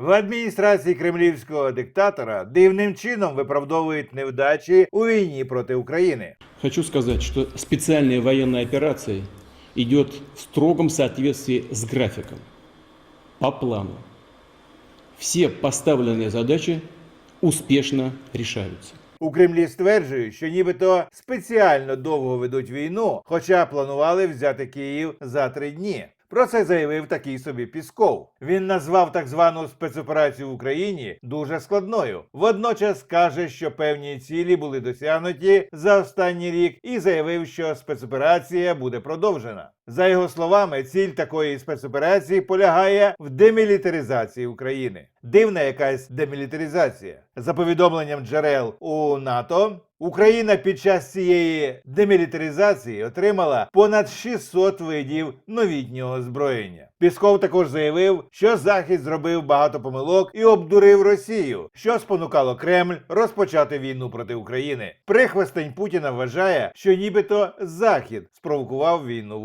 В адміністрації кремлівського диктатора дивним чином виправдовують невдачі у війні проти України. Хочу сказать, что специальная военная операция идет в строгом соответствии с графиком, по плану. Все поставленные задачи успешно решаются. У Кремлі стверджують, що нібито спеціально довго ведуть війну, хоча планували взяти Київ за три дні. Про це заявив такий собі Пісков. Він назвав так звану спецоперацію в Україні дуже складною. Водночас каже, що певні цілі були досягнуті за останній рік, і заявив, що спецоперація буде продовжена. За його словами, ціль такої спецоперації полягає в демілітаризації України. Дивна якась демілітаризація. За повідомленням джерел у НАТО, Україна під час цієї демілітаризації отримала понад 600 видів новітнього озброєння. Пісков також заявив, що Захід зробив багато помилок і обдурив Росію, що спонукало Кремль розпочати війну проти України. Прихвостень Путіна вважає, що нібито Захід спровокував війну в